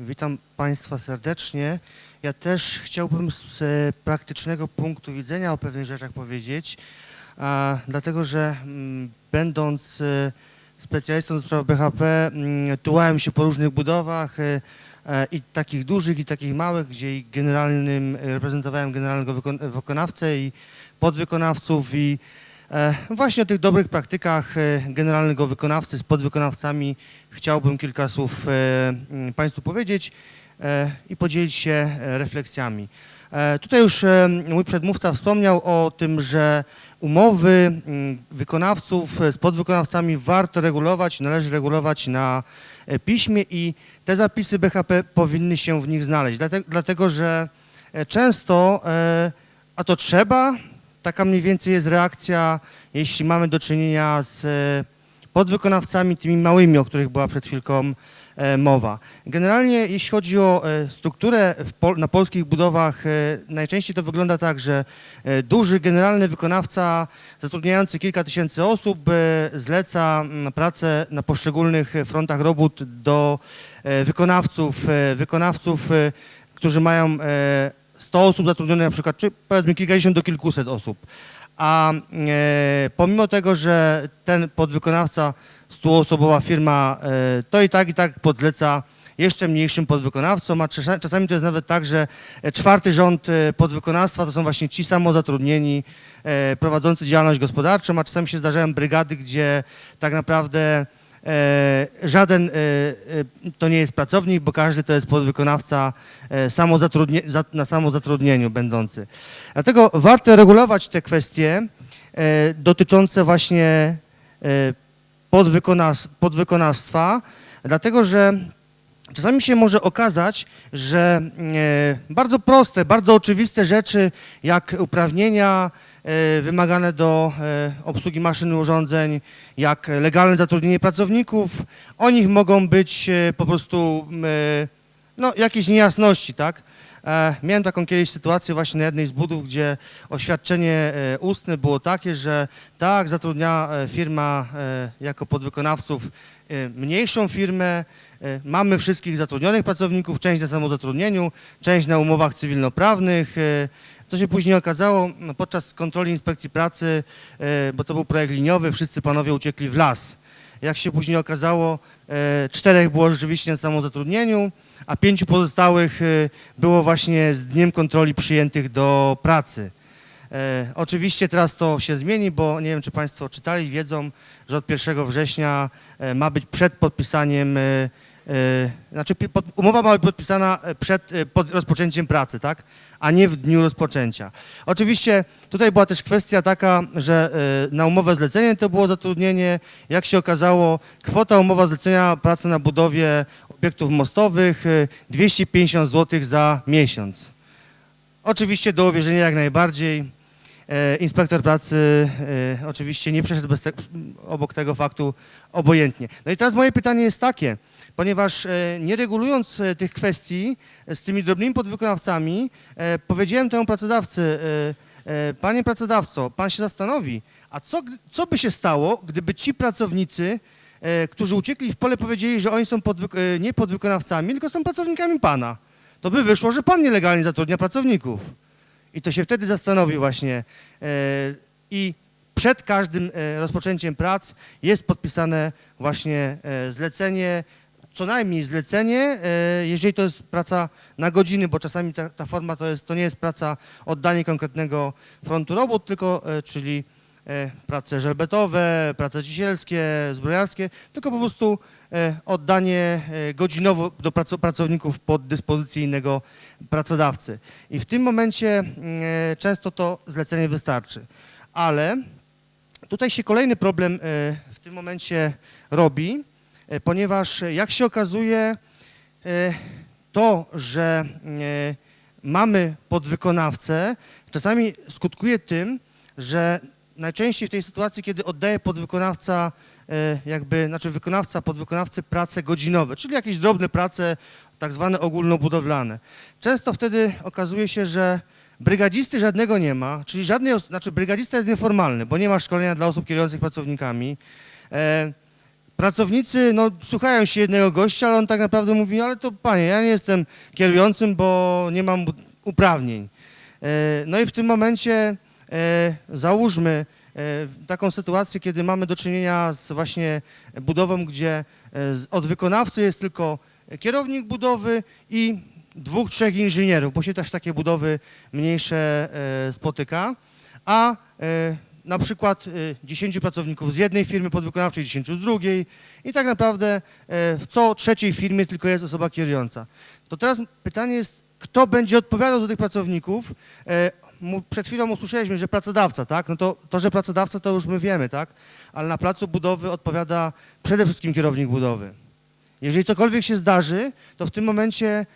Witam Państwa serdecznie. Ja też chciałbym z e, praktycznego punktu widzenia o pewnych rzeczach powiedzieć, dlatego że mm, będąc e, specjalistą do spraw BHP, mm, tułałem się po różnych budowach e, i takich dużych, i takich małych, gdzie generalnym, reprezentowałem generalnego wykon- wykonawcę i podwykonawców i właśnie o tych dobrych praktykach e, generalnego wykonawcy z podwykonawcami chciałbym kilka słów e, m, Państwu powiedzieć e, i podzielić się e, refleksjami. E, Tutaj już e, mój przedmówca wspomniał o tym, że umowy m, wykonawców e, z podwykonawcami warto regulować, należy regulować na e, piśmie i te zapisy BHP powinny się w nich znaleźć, dlatego, dlatego że e, często, e, a to trzeba, taka mniej więcej jest reakcja, jeśli mamy do czynienia z e, podwykonawcami, tymi małymi, o których była przed chwilką e, mowa. Generalnie jeśli chodzi o e, strukturę pol na polskich budowach, najczęściej to wygląda tak, że duży generalny wykonawca zatrudniający kilka tysięcy osób zleca mm, pracę na poszczególnych frontach robót do wykonawców, wykonawców, którzy mają 100 osób zatrudnionych na przykład, czy powiedzmy kilkadziesiąt do kilkuset osób. A e, pomimo tego, że ten podwykonawca, stuosobowa firma, e, to i tak i tak podleca jeszcze mniejszym podwykonawcom, a czasa- czasami to jest nawet tak, że czwarty rząd e, podwykonawstwa to są właśnie ci samozatrudnieni, e, prowadzący działalność gospodarczą, a czasami się zdarzają brygady, gdzie tak naprawdę żaden e, e, to nie jest pracownik, bo każdy to jest podwykonawca e, samozatrudnie, za, na samozatrudnieniu będący. Dlatego warto regulować te kwestie e, dotyczące właśnie e, podwykonaw, podwykonawstwa, dlatego że czasami się może okazać, że e, bardzo proste, bardzo oczywiste rzeczy, jak uprawnienia e, wymagane do e, obsługi maszyn i urządzeń, jak legalne zatrudnienie pracowników, o nich mogą być e, po prostu e, no, jakieś niejasności, tak? E, miałem taką kiedyś sytuację właśnie na jednej z budów, gdzie oświadczenie e, ustne było takie, że tak, zatrudnia e, firma e, jako podwykonawców e, mniejszą firmę, e, mamy wszystkich zatrudnionych pracowników, część na samozatrudnieniu, część na umowach cywilnoprawnych. Co się później okazało, no, podczas kontroli inspekcji pracy, e, bo to był projekt liniowy, wszyscy panowie uciekli w las. Jak się później okazało, e, czterech było rzeczywiście na samozatrudnieniu, a pięciu pozostałych e, było właśnie z dniem kontroli przyjętych do pracy. E, oczywiście teraz to się zmieni, bo nie wiem, czy Państwo czytali, wiedzą, że od 1 września e, ma być przed podpisaniem, e, znaczy pi- pod, umowa ma być podpisana e, przed e, pod rozpoczęciem pracy, tak? A nie w dniu rozpoczęcia. Oczywiście tutaj była też kwestia taka, że e, na umowę zlecenie to było zatrudnienie. Jak się okazało, kwota umowa zlecenia pracy na budowie obiektów mostowych e, 250 zł za miesiąc. Oczywiście do uwierzenia jak najbardziej. E, Inspektor pracy e, oczywiście nie przeszedł te, obok tego faktu obojętnie. No i teraz moje pytanie jest takie, ponieważ e, nie regulując e, tych kwestii e, z tymi drobnymi podwykonawcami, powiedziałem temu pracodawcy, panie pracodawco, pan się zastanowi, a co, co by się stało, gdyby ci pracownicy, którzy uciekli w pole, powiedzieli, że oni są podwyk- nie podwykonawcami, tylko są pracownikami pana to by wyszło, że pan nielegalnie zatrudnia pracowników. I to się wtedy zastanowi właśnie. I przed każdym rozpoczęciem prac jest podpisane właśnie zlecenie, co najmniej zlecenie, e, jeżeli to jest praca na godziny, bo czasami ta, ta forma to, jest, to nie jest praca oddanie konkretnego frontu robót, tylko e, czyli e, prace żelbetowe, prace cisielskie, zbrojarskie, tylko po prostu oddanie godzinowo do praco- pracowników pod dyspozycję innego pracodawcy. I w tym momencie mm, często to zlecenie wystarczy. Ale tutaj się kolejny problem w tym momencie robi, ponieważ e, jak się okazuje, e, to, że e, mamy podwykonawcę, czasami skutkuje tym, że najczęściej w tej sytuacji, kiedy oddaje podwykonawca, e, jakby, znaczy wykonawca podwykonawcy prace godzinowe, czyli jakieś drobne prace, tak zwane ogólnobudowlane. Często wtedy okazuje się, że brygadzisty żadnego nie ma, czyli żadnej, znaczy brygadzista jest nieformalny, bo nie ma szkolenia dla osób kierujących pracownikami. Pracownicy no, słuchają się jednego gościa, ale on tak naprawdę mówi, ale to panie, ja nie jestem kierującym, bo nie mam uprawnień. E, No i w tym momencie e, załóżmy e, taką sytuację, kiedy mamy do czynienia z właśnie budową, gdzie od wykonawcy jest tylko kierownik budowy i dwóch, trzech inżynierów, bo się też takie budowy mniejsze spotyka, a na przykład e, 10 pracowników z jednej firmy podwykonawczej, 10 z drugiej i tak naprawdę e, w co trzeciej firmie tylko jest osoba kierująca. To teraz pytanie jest, kto będzie odpowiadał za tych pracowników? Mu- Przed chwilą usłyszeliśmy, że pracodawca, tak? No to, to, że pracodawca to już my wiemy, tak? Ale na placu budowy odpowiada przede wszystkim kierownik budowy. Jeżeli cokolwiek się zdarzy, to w tym momencie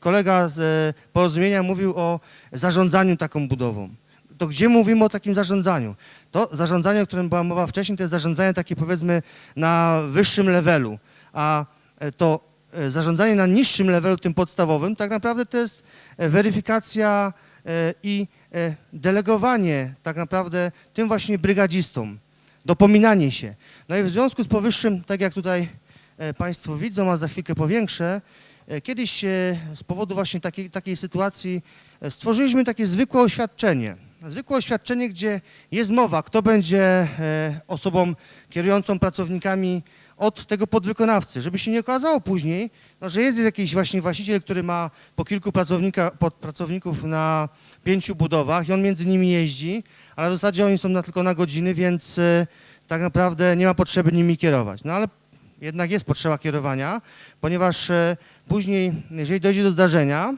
kolega z porozumienia mówił o zarządzaniu taką budową. To gdzie mówimy o takim zarządzaniu? To zarządzanie, o którym była mowa wcześniej, to jest zarządzanie takie powiedzmy na wyższym levelu, a e, to e, zarządzanie na niższym levelu, tym podstawowym, tak naprawdę to jest e, weryfikacja i delegowanie tak naprawdę tym właśnie brygadzistom, dopominanie się. No i w związku z powyższym, tak jak tutaj Państwo widzą, a za chwilkę powiększę, kiedyś z powodu właśnie takiej, takiej sytuacji stworzyliśmy takie zwykłe oświadczenie. Zwykłe oświadczenie, gdzie jest mowa, kto będzie e, osobą kierującą pracownikami od tego podwykonawcy, żeby się nie okazało później, no, że jest jakiś właśnie właściciel, który ma po kilku pracownika, pracowników na pięciu budowach i on między nimi jeździ, ale w zasadzie oni są na, tylko na godziny, więc e, tak naprawdę nie ma potrzeby nimi kierować. No ale jednak jest potrzeba kierowania, ponieważ e, później, jeżeli dojdzie do zdarzenia,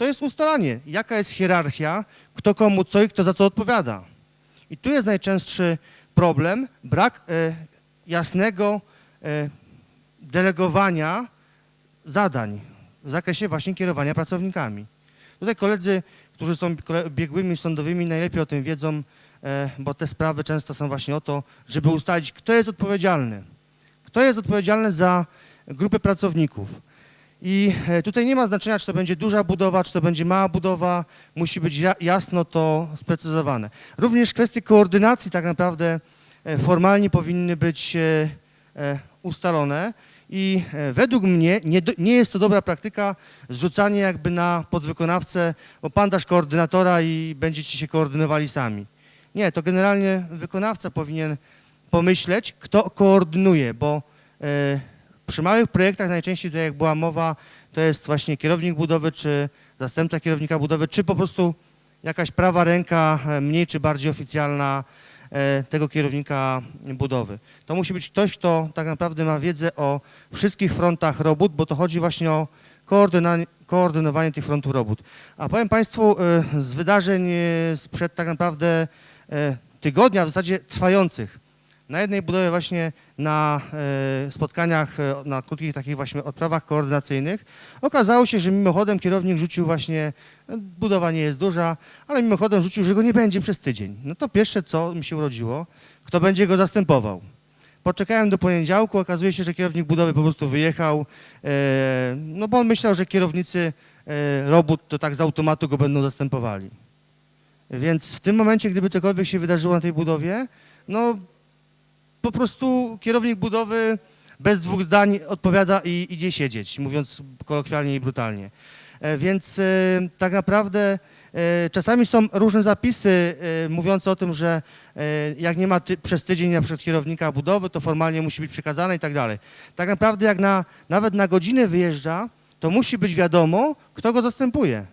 to jest ustalanie, jaka jest hierarchia, kto komu co i kto za co odpowiada. I tu jest najczęstszy problem, brak e, jasnego e, delegowania zadań w zakresie właśnie kierowania pracownikami. Tutaj koledzy, którzy są biegłymi sądowymi, najlepiej o tym wiedzą, e, bo te sprawy często są właśnie o to, żeby ustalić, kto jest odpowiedzialny. Kto jest odpowiedzialny za grupę pracowników. I e, tutaj nie ma znaczenia, czy to będzie duża budowa, czy to będzie mała budowa, musi być ja- jasno to sprecyzowane. Również kwestie koordynacji tak naprawdę e, formalnie powinny być e, ustalone i według mnie nie, nie jest to dobra praktyka zrzucanie jakby na podwykonawcę, bo pan dasz koordynatora i będziecie się koordynowali sami. Nie, to generalnie wykonawca powinien pomyśleć, kto koordynuje, bo przy małych projektach najczęściej, tutaj jak była mowa, to jest właśnie kierownik budowy, czy zastępca kierownika budowy, czy po prostu jakaś prawa ręka, e, mniej czy bardziej oficjalna e, tego kierownika budowy. To musi być ktoś, kto tak naprawdę ma wiedzę o wszystkich frontach robót, bo to chodzi właśnie o koordynowanie tych frontów robót. A powiem Państwu e, z wydarzeń sprzed tak naprawdę tygodnia, w zasadzie trwających. Na jednej budowie właśnie na e, spotkaniach, e, na krótkich takich właśnie odprawach koordynacyjnych okazało się, że mimochodem kierownik rzucił właśnie, e, budowa nie jest duża, ale mimochodem rzucił, że go nie będzie przez tydzień. No to pierwsze co mi się urodziło, kto będzie go zastępował. Poczekałem do poniedziałku, okazuje się, że kierownik budowy po prostu wyjechał, no bo on myślał, że kierownicy robót to tak z automatu go będą zastępowali. Więc w tym momencie, gdyby cokolwiek się wydarzyło na tej budowie, no po prostu kierownik budowy bez dwóch zdań odpowiada i idzie siedzieć, mówiąc kolokwialnie i brutalnie. E, Więc e, tak naprawdę e, czasami są różne zapisy mówiące o tym, że jak nie ma ty, przez tydzień na przykład kierownika budowy, to formalnie musi być przekazane i tak dalej. Tak naprawdę jak na, nawet na godzinę wyjeżdża, to musi być wiadomo, kto go zastępuje.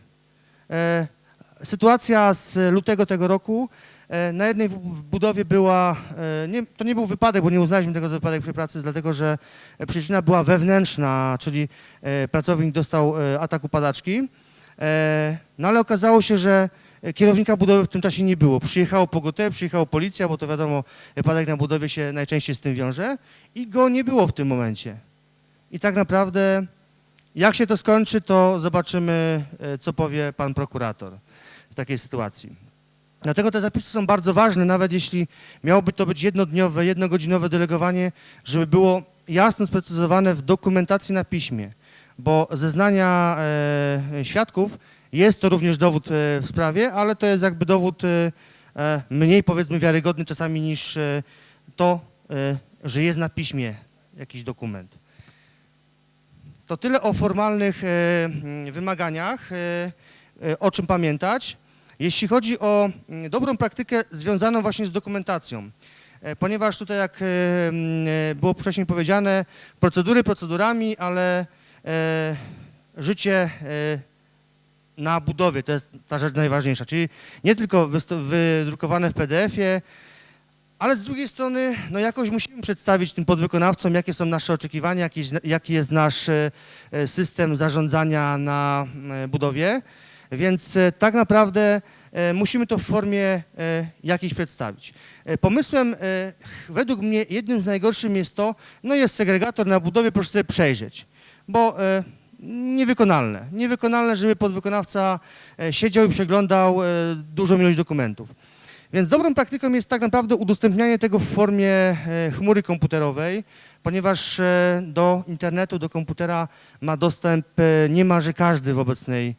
Sytuacja z lutego tego roku. E, Na jednej budowie była, e, nie, to nie był wypadek, bo nie uznaliśmy tego za wypadek przy pracy, dlatego że przyczyna była wewnętrzna, czyli e, pracownik dostał ataku padaczki. No ale okazało się, że kierownika budowy w tym czasie nie było. Przyjechało pogotowie, przyjechała policja, bo to wiadomo, wypadek na budowie się najczęściej z tym wiąże i go nie było w tym momencie. I tak naprawdę jak się to skończy, to zobaczymy, co powie pan prokurator w takiej sytuacji. Dlatego te zapisy są bardzo ważne, nawet jeśli miałoby to być jednodniowe, jednogodzinowe delegowanie, żeby było jasno sprecyzowane w dokumentacji na piśmie, bo zeznania e, świadków jest to również dowód e, w sprawie, ale to jest jakby dowód e, e, mniej powiedzmy wiarygodny czasami niż e, to, e, że jest na piśmie jakiś dokument. To tyle o formalnych e, wymaganiach, e, e, o czym pamiętać. Jeśli chodzi o mm, dobrą praktykę związaną właśnie z dokumentacją, e, ponieważ tutaj, jak e, mm, e, było wcześniej powiedziane, procedury procedurami, ale życie na budowie to jest ta rzecz najważniejsza, czyli nie tylko wydrukowane w PDF-ie, ale z drugiej strony, no jakoś musimy przedstawić tym podwykonawcom, jakie są nasze oczekiwania, jaki, jaki jest nasz system zarządzania na e, budowie, więc e, tak naprawdę e, musimy to w formie e, jakiejś przedstawić. Pomysłem, według mnie, jednym z najgorszym jest to, no jest segregator na budowie, proszę sobie przejrzeć, bo niewykonalne, niewykonalne, żeby podwykonawca siedział i przeglądał dużą ilość dokumentów. Więc dobrą praktyką jest tak naprawdę udostępnianie tego w formie chmury komputerowej, ponieważ do internetu, do komputera ma dostęp niemalże każdy w obecnej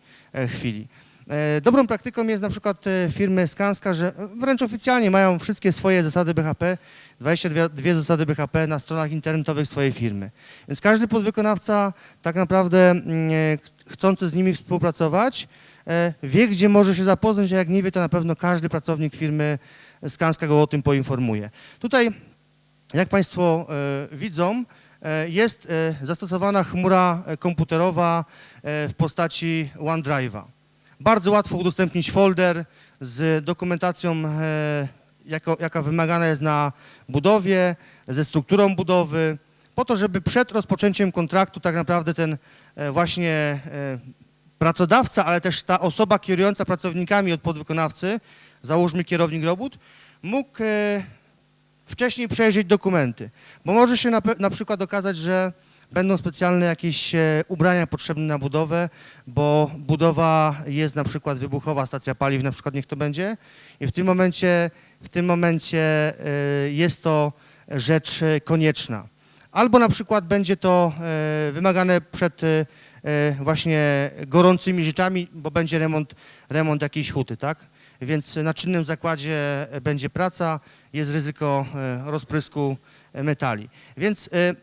chwili. E, Dobrą praktyką jest na przykład e, firmy Skanska, że wręcz oficjalnie mają wszystkie swoje zasady BHP, 22 dwie zasady BHP na stronach internetowych swojej firmy. Więc każdy podwykonawca tak naprawdę mm, e, ch- chcący z nimi współpracować e, wie, gdzie może się zapoznać, a jak nie wie, to na pewno każdy pracownik firmy Skanska go o tym poinformuje. Tutaj, jak Państwo e, widzą, e, jest e, zastosowana chmura e, komputerowa e, w postaci OneDrive'a. Bardzo łatwo udostępnić folder z dokumentacją, e, jako, jaka wymagana jest na budowie, ze strukturą budowy, po to, żeby przed rozpoczęciem kontraktu tak naprawdę ten e, właśnie e, pracodawca, ale też ta osoba kierująca pracownikami od podwykonawcy, załóżmy kierownik robót, mógł e, wcześniej przejrzeć dokumenty, bo może się na, na przykład okazać, że będą specjalne jakieś e, ubrania potrzebne na budowę, bo budowa jest na przykład wybuchowa, stacja paliw na przykład niech to będzie i w tym momencie, w tym momencie e, jest to rzecz e, konieczna. Albo na przykład będzie to wymagane przed właśnie gorącymi rzeczami, bo będzie remont, remont jakiejś huty, tak? Więc na czynnym zakładzie będzie praca, jest ryzyko e, rozprysku e, metali. Więc e,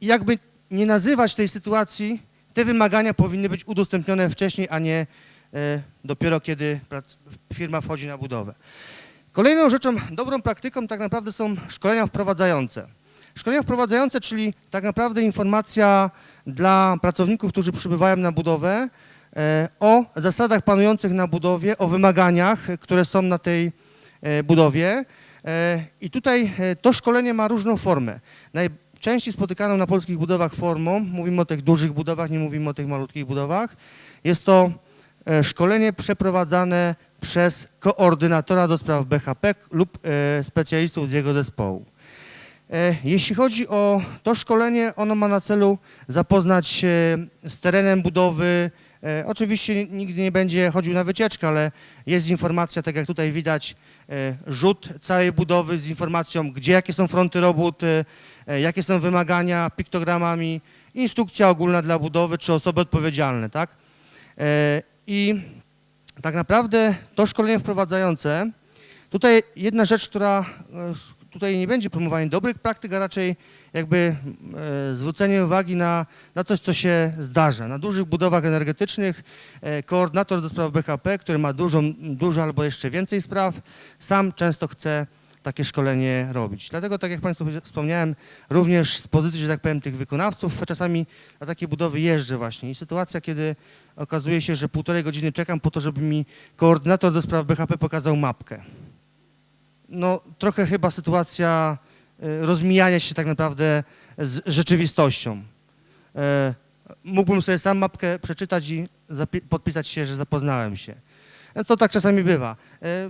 jakby nie nazywać tej sytuacji, te wymagania powinny być udostępnione wcześniej, a nie dopiero kiedy firma wchodzi na budowę. Kolejną rzeczą, dobrą praktyką tak naprawdę są szkolenia wprowadzające. Szkolenia wprowadzające, czyli tak naprawdę informacja dla pracowników, którzy przybywają na budowę o zasadach panujących na budowie, o wymaganiach, e, które są na tej e, budowie. E, I tutaj e, to szkolenie ma różną formę. Najczęściej spotykaną na polskich budowach formą, mówimy o tych dużych budowach, nie mówimy o tych malutkich budowach, jest to e, szkolenie przeprowadzane przez koordynatora do spraw BHP lub e, specjalistów z jego zespołu. E, Jeśli chodzi o to szkolenie, ono ma na celu zapoznać się z terenem budowy. E, Oczywiście nigdy nie będzie chodził na wycieczkę, ale jest informacja, tak jak tutaj widać, e, rzut całej budowy z informacją, gdzie jakie są fronty robót, e, jakie są wymagania, piktogramami, instrukcja ogólna dla budowy, czy osoby odpowiedzialne, tak? I tak naprawdę to szkolenie wprowadzające, tutaj jedna rzecz, która tutaj nie będzie promowanie dobrych praktyk, a raczej jakby e, zwrócenie uwagi na, na coś, co się zdarza. Na dużych budowach energetycznych e, koordynator do spraw BHP, który ma dużą, dużo albo jeszcze więcej spraw, sam często chce takie szkolenie robić. Dlatego, tak jak Państwu wspomniałem, również z pozycji, że tak powiem, tych wykonawców, czasami na takie budowy jeżdżę właśnie. I sytuacja, kiedy okazuje się, że półtorej godziny czekam po to, żeby mi koordynator do spraw BHP pokazał mapkę. No, trochę chyba sytuacja e, rozmijania się tak naprawdę z rzeczywistością. E, Mógłbym sobie sam mapkę przeczytać i podpisać się, że zapoznałem się. E, To tak czasami bywa.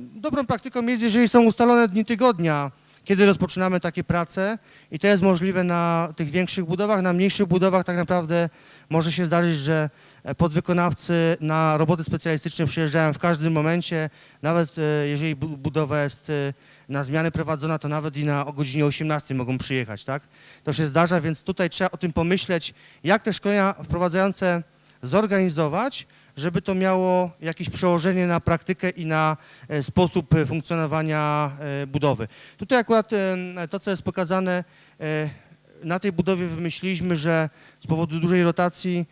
Dobrą praktyką jest, jeżeli są ustalone dni tygodnia, kiedy rozpoczynamy takie prace i to jest możliwe na tych większych budowach, na mniejszych budowach tak naprawdę może się zdarzyć, że e, podwykonawcy na roboty specjalistyczne przyjeżdżają w każdym momencie, nawet e, jeżeli bu- budowa jest e, na zmianę prowadzona, to nawet i na o godzinie 18 mogą przyjechać, tak? To się zdarza, więc tutaj trzeba o tym pomyśleć, jak te szkolenia wprowadzające zorganizować, żeby to miało jakieś przełożenie na praktykę i na e, sposób e, funkcjonowania e, budowy. Tutaj akurat to, co jest pokazane, na tej budowie wymyśliliśmy, że z powodu dużej rotacji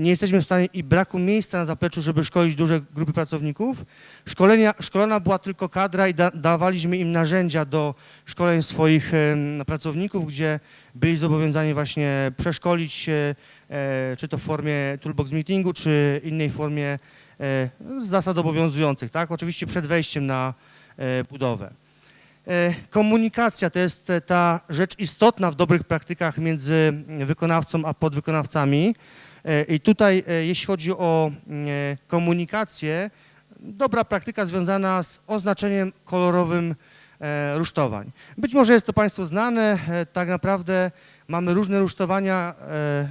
nie jesteśmy w stanie i braku miejsca na zapleczu, żeby szkolić duże grupy pracowników. Szkolenia, szkolona była tylko kadra i da, dawaliśmy im narzędzia do szkoleń swoich pracowników, gdzie byli zobowiązani właśnie przeszkolić się, e, czy to w formie toolbox meetingu, czy innej formie e, z zasad obowiązujących, tak? Oczywiście przed wejściem na e, budowę. E, Komunikacja to jest e, ta rzecz istotna w dobrych praktykach między wykonawcą a podwykonawcami. E, I tutaj, e, jeśli chodzi o e, komunikację, dobra praktyka związana z oznaczeniem kolorowym rusztowań. Być może jest to Państwu znane, tak naprawdę mamy różne rusztowania,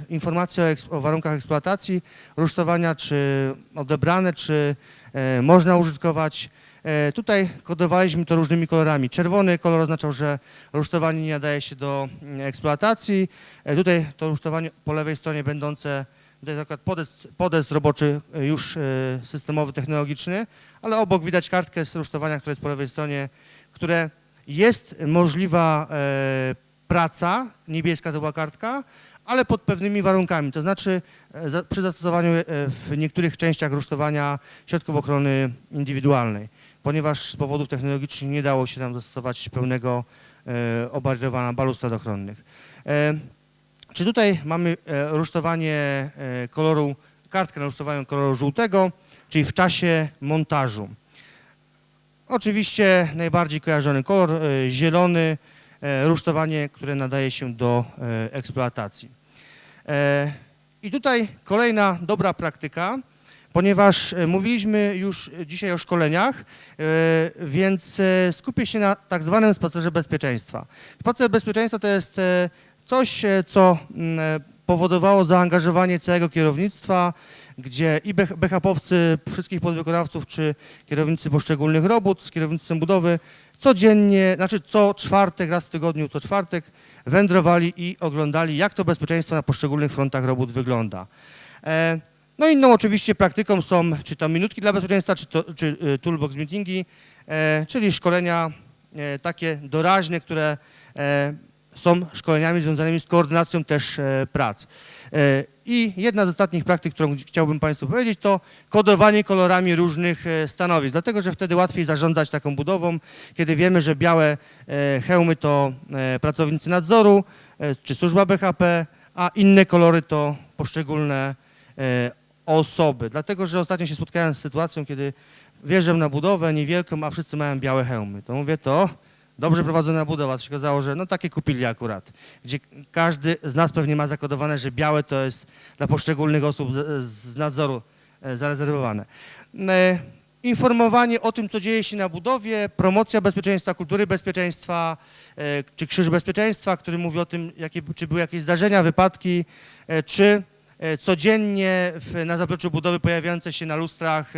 informacje o, o warunkach eksploatacji, rusztowania czy odebrane, czy można użytkować. Tutaj kodowaliśmy to różnymi kolorami. Czerwony kolor oznaczał, że rusztowanie nie nadaje się do mm, eksploatacji. Tutaj to rusztowanie po lewej stronie będące, tutaj jest akurat podest, podest roboczy e, już e, systemowy, technologiczny, ale obok widać kartkę z rusztowania, która jest po lewej stronie, które jest możliwa e, praca, niebieska to była kartka, ale pod pewnymi warunkami, to znaczy przy zastosowaniu w niektórych częściach rusztowania środków ochrony indywidualnej, ponieważ z powodów technologicznych nie dało się tam zastosować pełnego obarierowania balustrad ochronnych. Czy tutaj mamy e, rusztowanie e, koloru, kartkę na rusztowaniu koloru żółtego, czyli w czasie montażu. Oczywiście najbardziej kojarzony kolor e, zielony, rusztowanie, które nadaje się do eksploatacji. I tutaj kolejna dobra praktyka, ponieważ mówiliśmy już dzisiaj o szkoleniach, więc skupię się na tak zwanym spacerze bezpieczeństwa. Spacer bezpieczeństwa to jest coś, e, co mm, e, powodowało zaangażowanie całego kierownictwa, gdzie i BHP-owcy, wszystkich podwykonawców, czy kierownicy poszczególnych robót z kierownictwem budowy codziennie, znaczy co czwartek, raz w tygodniu, co czwartek wędrowali i oglądali, jak to bezpieczeństwo na poszczególnych frontach robót wygląda. E, No inną oczywiście praktyką są czy to minutki dla bezpieczeństwa, czy, to, czy toolbox meetingi, czyli szkolenia takie doraźne, które są szkoleniami związanymi z koordynacją też e, prac. E, I jedna z ostatnich praktyk, którą chciałbym Państwu powiedzieć, to kodowanie kolorami różnych e, stanowisk, dlatego że wtedy łatwiej zarządzać taką budową, kiedy wiemy, że białe hełmy to pracownicy nadzoru czy służba BHP, a inne kolory to poszczególne osoby. Dlatego, że ostatnio się spotkałem z sytuacją, kiedy wjeżdżam na budowę niewielką, a wszyscy mają białe hełmy. To mówię, to dobrze prowadzona budowa. To się okazało, że no takie kupili akurat, gdzie każdy z nas pewnie ma zakodowane, że białe to jest dla poszczególnych osób z, z nadzoru e, zarezerwowane. E, Informowanie o tym, co dzieje się na budowie, promocja bezpieczeństwa, kultury bezpieczeństwa, e, czy krzyż bezpieczeństwa, który mówi o tym, jakie, czy były jakieś zdarzenia, wypadki, czy codziennie w, na zapleczu budowy pojawiające się na lustrach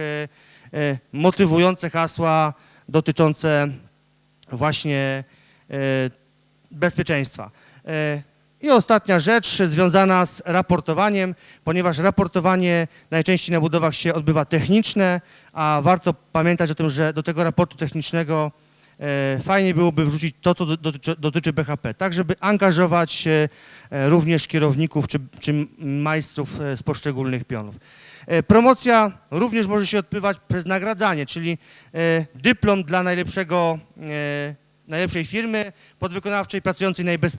motywujące hasła dotyczące właśnie e, bezpieczeństwa. E, I ostatnia rzecz związana z raportowaniem, ponieważ raportowanie najczęściej na budowach się odbywa techniczne, a warto pamiętać o tym, że do tego raportu technicznego e, fajnie byłoby wrzucić to, co do- dotyczy, dotyczy BHP, tak żeby angażować również kierowników czy, czy majstrów z poszczególnych pionów. E, Promocja również może się odbywać przez nagradzanie, czyli e, dyplom dla najlepszego, e, najlepszej firmy podwykonawczej pracującej najbez,